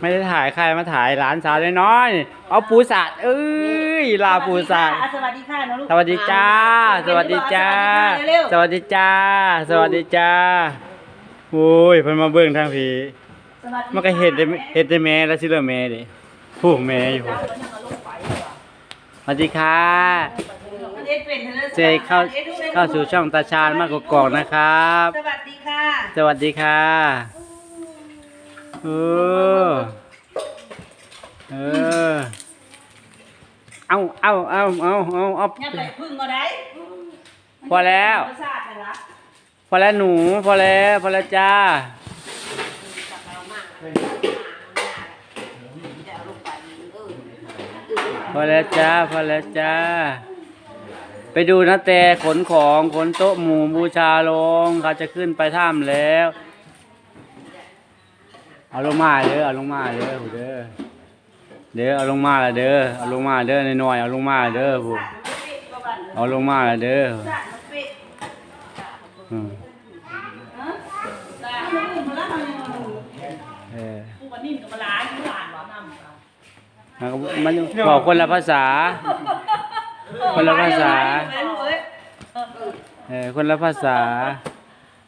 ไม่ได้ถ่ายใครมาถ่ายหลานสาวน้อยๆเอาปูสัตว์เอ้ยลาปูสัตว์สวัสดีค่ะนะลูกสวัสดีจ้า สวัสดีจ้า สวัสดีจ้า สวัสดีจ้าโอ้ยเพิ่นมาเบิ่งทางผีสวัสดีมันก็เห็นได้เห็นได้แม่แล้วสิเหลือแม่ดิผู้แม่อยู่สวัสดีค่ะเจเข้าเข้าสู่ช่องตาชาญมากกอกๆนะครับสวัสดี ค่ะสวัสดีค่ะเออเออเอาเอาเอาเอาเอาเอายับไปพึ่งก็ได้พอแล้วธรรมชาติเลยละพอแล้วหนูพอแล้วพอแล้วจ้าพอแล้วจ้า พอแล้วจ้า ไปดูนะแต่ขนของขนโต๊ะหมู่บูชาลงเขาจะขึ้นไปถ้ำแล้ว เอาลงมาเด้อเอาลงมาเด้อผู้เด้อเด้อเอาลงมาละเด้อเอาลงมาเด้อน้อยๆเอาลงมาเด้อผู้เอาลงมาละเด้ออืมเออกูกับนิ่มกับมาล้างกูหลานหวานน้ำแล้วก็มันบอกคนละภาษา คนละภาษา เออคนละภาษา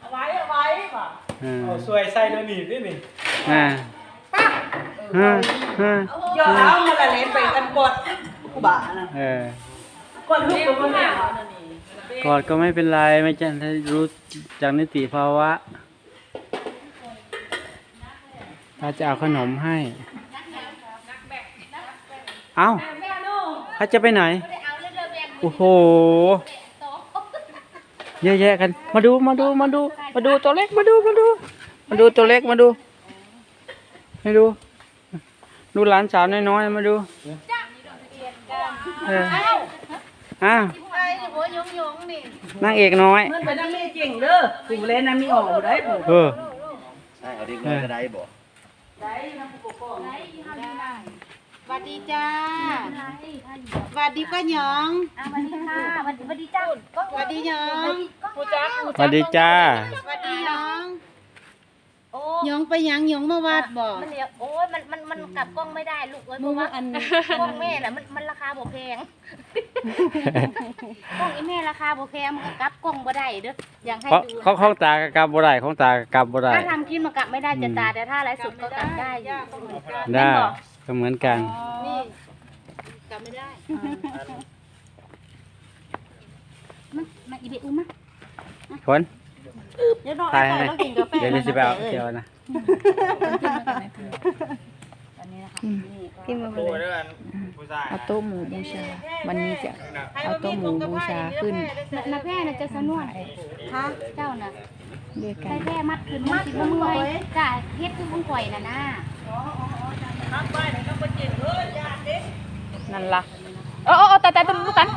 เอาไว้เอาไว้ป่ะเออเอาสวยใส่เดี๋ยวนี้นี่นี่อ่าฮะฮะย่อเท้ามาละเล่นไปกันกดกูบ้านะเออ กดลูกกับแม่กอดก็ไม่เป็นไรไม่จะให้รู้จากนิติภาวะถ้าจะเอาขนมให้ เอ้าเขาจะไปไหน โอ้โห เยอะแยะกัน มาดู มาดู มาดู มาดูตัวเล็ก มาดู มาดู มาดูตัวเล็ก มาดู มาดู ดูหลานสาวน้อยๆ มาดูเอออ้าวนั่งเอกน้อย มันเป็นน้ำมีจริงเด้อกูเล่นน้ำมีออกได้ปุ๊เออใช่เอาดีกว่าก็ได้บ่ สวัสดีจ้าสวัสดีป้าหยองอะสวัสดีค่ะสวัสดีสวัสดีเจ้าสวัสดีหยองกูจักสวัสดีจ้าสวัสดีหยองโอ้หยองไปหยังหยองมาวัดบ่มันเดี๋ยวโอ้ยมันมันมันกลับกล้องไม่ได้ลูกเอ้ยเพมึงราะว่าว่าอันกล้องแม่น่ะมันมันราคาบ่แพงกล้องอีแม่ราคาบ่แพงมันก็กลับกล้องบ่ได้เด้ออยากให้เขาดูเขาของตากกลับบ่ได้ของตากลับบ่ได้ถ้าทำคลิปมันกลับไม่ได้จะตาแต่ถ้าไลฟ์สดก็กลับได้อยู่ได้ ก็เหมือนกัน นี่กลับไม่ได้ มามาอีเบอุ้มมาคนเดี๋ยวน้องถ่ายให้ต้องกินกาแฟเดี๋ยวจะสิไปเอาเดี๋ยวนะที่มาโอ้เลยเด้ออันผู้ชายเอาโต๊ะหมูบูชา วันนี้จะเอาโต๊ะหมูบูชาขึ้นมาแพร่น่ะจะสนวนค่ะเจ้าน่ะด้วยกัใส่นแพร่มัดขึ้นมัดขึ้นเมื่อยจ้ะเฮ็ดคือของข่อยน่ะนะทำไปไห นต้องไปกินเฮ้ยญาติเด็กนั่นล่ะเออเออเออแต่แต่ตัวลูกกัน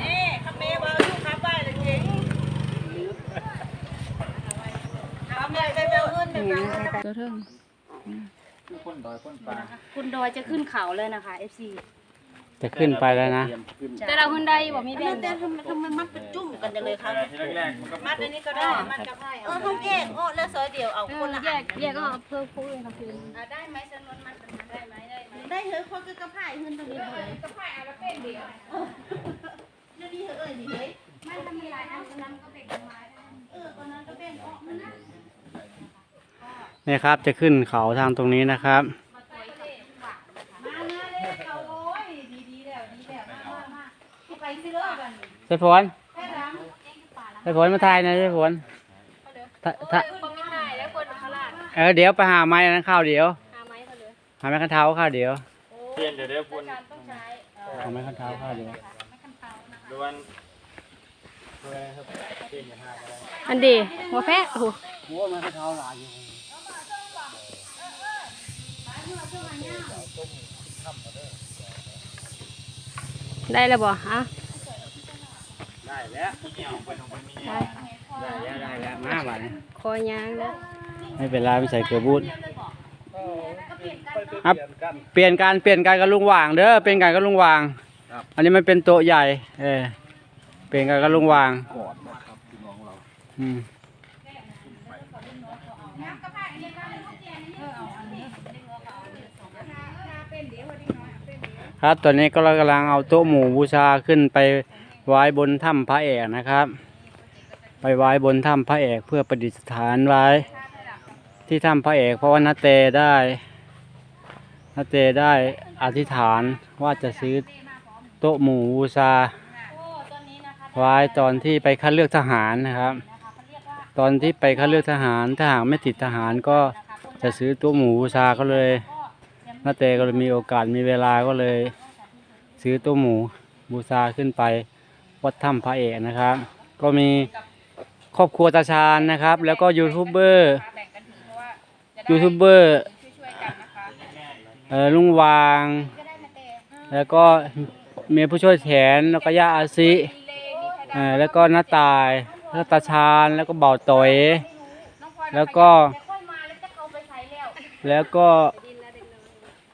นี่คำเมย์ว่าลูกค้าบ้านเลยเก่งทำอะไรไปเบลเงินเป็นแบบตัวเทิงคนดอยคนปลาคุณดอยจะขึ้นเขาเลยนะคะ FC จะขึ้นไปแล้วนะ แต่เราขึ้นได้บ่มีแบนั่งนแต่ทำไมทำไมมัดเป็นจุ่มกันจังเลยครับที่แรกๆมันก็มัดอันนี้ก็ได้ มัดกับไพ่เออเขาแยกอ้อแล้วซอยเดียวเอาเอคนอละแยกแยกก็เอาเพิ่มพูดค่ะคุณได้ไหมสนวนมัดได้ไหม ได้ไหมได้เฮ้ยคนก็กระไพ่เงินตรงนี้เลยกระพ่เอาละเป็นเดียวเดี๋ยวนี้เฮ้ยดีเฮ้ยไม่ทำไม่ไรอันนั้นก็เป็นไม้เออคนนั้นก็เป็นอ้อมันนะนี่ครับจะขึ้นเขาทางตรงนี้นะครับมามาเลยโอ้ยดีดีแล้วดีแล้วมามามาที่ไปซื้อกันใส่ฝนแค่ร้านใส่ฝนมายนะใส่ฝนถ้าถ้าคนไม่ได้แล้วนเออเดี๋ยวไปหาไม้อันนั้นข้าวเดี๋ยว หาไม้เขาเลยหาไม้ขันเท้าข้าวเดี๋ยวเปลี่ยนเดี๋ยวเดี๋ยวพุ่นการต้องใช้หาไม้ขันเท้าข้าวเดี๋ยวดวนเพื่อครับเปลี่ยนกันห้าก็ได้อันดีหัวแพะโอ้โหโอ้ไม้ขันเท้าหลายอยู่ได้แล้วบ่ฮะได้แล้วเหนียวไปตรงนี้ได้ได้แล้วได้แล้วมาบ้านนี้คอยางแล้วไม่เป็นไรไม่ใส่เกลือบูด ครับ เปลี่ยนการเปลี่ยนการกับลุงหว่างเด้อเป็นการกับลุงหว่างอันนี้มันเป็นโต๊ะใหญ่ เออเปลี่ยนการกับลุงหว่างกอดนะครับพี่น้องเราอืมครับตอนนี้ก็เรากำลังเอาโต๊ะหมู่บูชาขึ้นไปไว้บนถ้ำพระเอกนะครับ ไปไว้บนถ้ำพระเอกเพื่อประดิษฐานไว้ ที่ถ้ำพระเอก เพราะว่านาเตได้นาเตได้อธิษฐานว่าจะซื้อโต๊ะหมู่บูชาไว้ตอนที่ไปคัดเลือกทหารนะครับ ตอนที่ไปคัดเลือกทหารถ้าหากไม่ติดทหารก็จะซื้อโต๊ะหมู่บูชาก็เลยนาเตก็เลยมีโอกาสมีเวลาก็เลย ซื้อโต๊ะหมู่บูชาขึ้นไปวัดถ้ำพระเอกนะครับ ก็มีครอบครัวตาชาญนะครับ แล้วก็ยูทูบเบอร์ ยูทูบเบอร์ลุงวาง แล้วก็มีผู้ช่วยแทนแล้วก็ย่าอาซิแล้วก็น้าตายแล้วตาชาญแล้วก็เบาตอยแล้วก็ค่อยมาแล้วจะเข้าไปใส่แล้วแล้วก็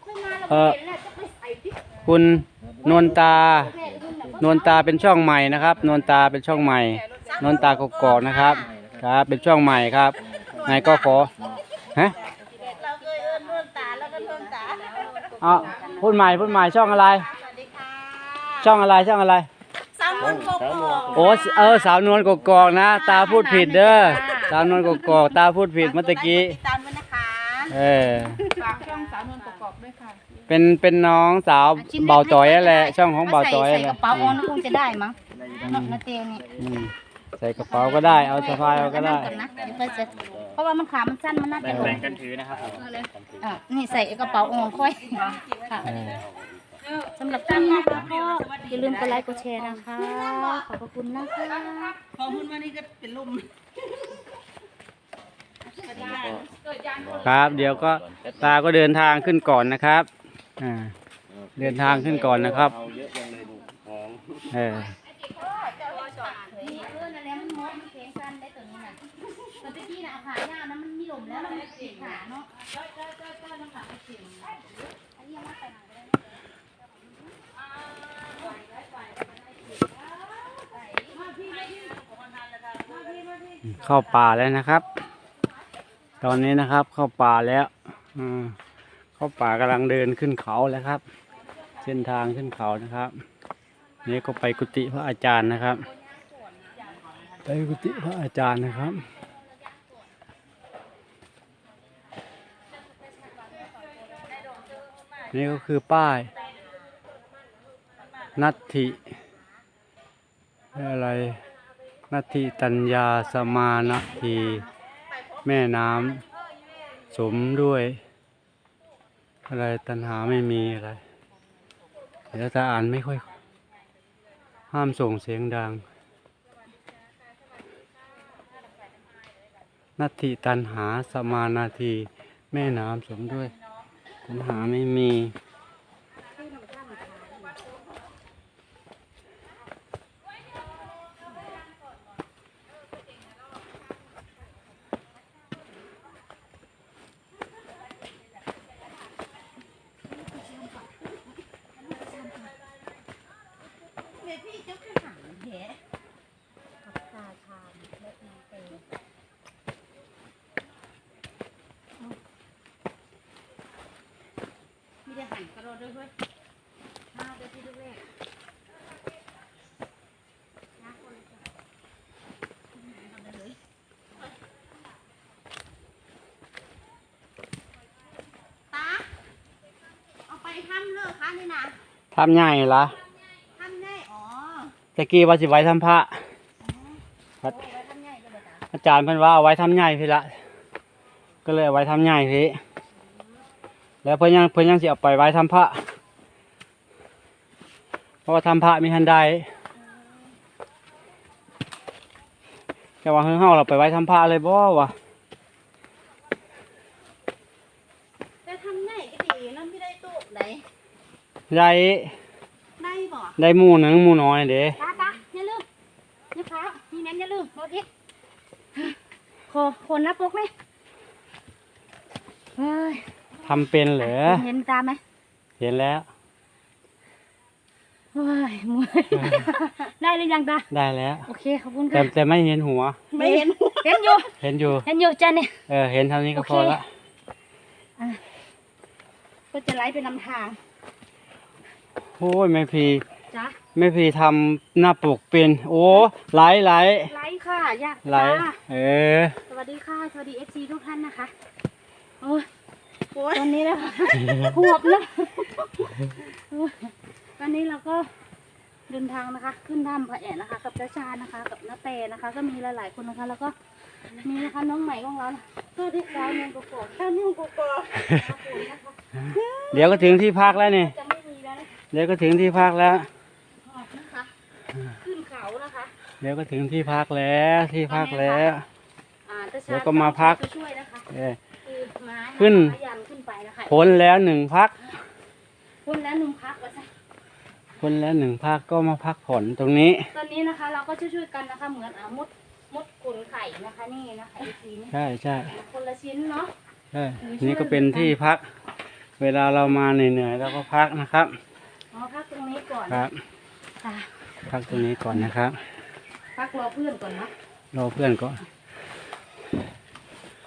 ค่อยแล้วเออเห็นแล้วจะไปใส่ที่คุณนวลตานน่ะนวลตาเป็นช่องใหม่นะครับ นวลตาเป็นช่องใหม่ นวลตากกอกนะครับ ครับ เป็นช่องใหม่ครับนายก็ขอฮะ เราเคยเอิ้นร่วมตาแล้วก็ร่วมตา เอาพูดใหม่พูดใหม่ช่องอะไร สวัสดีค่ะช่องอะไรช่องอะไร สามคนโกโก้โอ้เออสาวนวลกกอกนะ ตาพูดผิดเด้อสาวนวลกกอกตาพูดผิดเมื่อตะกี้ติดตามด้วยนะคะเออฝากช่องสาวนวลกอกๆด้วยค่ะเป็นเป็นน้องสาวเบาต่อยนั่นแหละช่องของเบาต่อยใส่นั่นแหกละระเป๋าออนคงจะได้มั้งนาเตนี่อืมใส่กระเป๋าก็ได้เอาสะพายเอาก็ได้ก่อนนะเดี๋ยวไปจะ เพราะว่ามันขามันสั้นมันน่าจะหลแบ่งงกันถือนะครับผมอะนี่ใส่กระเป๋าออนค่อยค่ะเออสำหรับคลิปนี้นะคะก็อย่าลืมกดไลค์กดแชร์นะคะ ขอบพระคุณนะคะพอพูดมานี่ก็เป็นลุ่มครับ เดี๋ยวก็ตาก็เดินทางขึ้นก่อนนะครับอ่าเดินทางขึ้นก่อนนะครับเอาเยอ เอาขายาวนะมันมีลมแล้วมันติดขาเนาะก็ก็ก็ก็น้ำขาไปเสียงอันนี้ยังไม่ไปไหนเข้าป่าแล้วนะครับ ตอนนี้นะครับเข้าป่าแล้วเข้าป่ากำลังเดินขึ้นเขาแล้วครับ เส้นทางขึ้นเขานะครับ นี่ก็ไปกุฏิพระอาจารย์นะครับ ไปกุฏิพระอาจารย์นะครับ นี่ก็คือป้าย นัตถิอะไร นัตถิตัญญาสมานาทีแม่น้ำสมด้วย อะไรตัณหาไม่มีอะไร เดี๋ยวถ้าอ่านไม่ค่อย ห้ามส่งเสียงดังนัตถิตันหาสมานาที แม่น้ำสมด้วย ตัณหาไม่มีเมพี่เจ้าขึ้นหางแหะมี หันกระโดดด้วยเว้ยมาเดี๋ยวที่แรกตาเอาไปทำเลิกค่ะนี่นะทำใหญ่ละทำได้อ๋อตะกี้ว่าสิไว้ทำพระครับอาจารย์เพิ่นว่าเอาไว้ทำใหญ่พี่ละ ก็เลยเอาไว้ทำใหญ่พี่ แล้วเพิ่นยังเพิ่นยังสิเอาไปไว้ทำพระ เพราะว่าทำพระมีทันใดแต่ว่าเฮาเฮาเราไปไว้ทำพระเลยบ่วะแต่ทำได้ก็ดีนั่นพี่ได้ตู้ไหนได้ได้บ่ได้หมู่หนึ่งหมู่น้อยเด้ตาตาอย่าลืมอย่าพามีแม่นอย่าลืมรถทิศขอคนนะปุ๊กไหมเฮ้ย ทำเป็นเหรอ เห็นตาไหมเห็นแล้วเฮ้ยมือได้หรือยังตา ได้แล้ว โอเคขอบคุณแต่ค่ะ แต่ไม่เห็นหัว ไม่เห็น เห็นอยู่ เห็นอยู่ เห็นอยู่จ้าเนี่ย เออ เห็นเท่านี้ก็พอโอเค ละก็จะไล่ไปนำทางโอ้ยแม่พีจ้าแม่พีทำหน้าปกเป็น โอ้ไหลไหลไล่ค่ะยากไหลจ้า เออ สวัสดีค่ะ สวัสดีเอฟซีทุกท่านนะคะ โอ้ย ตอนนี้นะคะหวบแล้วโอ้ยตอนนี้เราก็เดินทางนะคะ ขึ้นถ้ำพระแอนนะคะ กับจ้าชานะคะ กับน้าเตนะคะ ก็มีหลายๆคนนะคะ แล้วก็มีนะคะน้องใหม่ของเราก็ที่ดาวเนียนกกอกดาวเนียนกกอกนะคะเดี๋ยวก็ถึงที่พักแล้วนี่จะไม่มีแล้วนะเดี๋ยวก็ถึงที่พักแล้วหอบนะคะขึ้นเขานะคะ เดี๋ยวก็ถึงที่พักแล้วที่พักแล้วอ่าตาชาเดี๋ยวก็มาพักจะช่วยนะคะเออคือม้าขึ้น พ้นแล้วหนึ่งพัก พ้นแล้วหนึ่งพักว่าซะพ้นแล้วหนึ่งพักก็มาพักผ่อนตรงนี้ ตอนนี้นะคะ เราก็ช่วยๆกันนะคะเหมือนอ่ามดมดขนไข่นะคะนี่นะคะอีกทีนี้ใช่ใช่คนละชิ้นเนาะใช่นี่ก็เป็นที่พัก เวลาเรามาเหนื่อยๆเราก็พักนะครับอ๋อพักตรงนี้ก่อนครับค่ะพักตรงนี้ก่อนนะครับ พักรอเพื่อนก่อนเนาะรอเพื่อนก่อน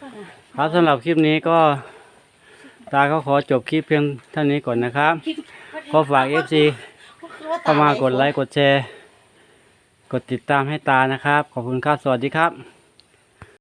ก่อนนะครับสำหรับคลิปนี้ก็ ตาก็ขอจบคลิปเพียงเท่านี้ก่อนนะครับคิดขอฝาก FC เข้ามากดไลค์กดแชร์ กดติดตามให้ตานะครับ ขอบคุณครับ สวัสดีครับ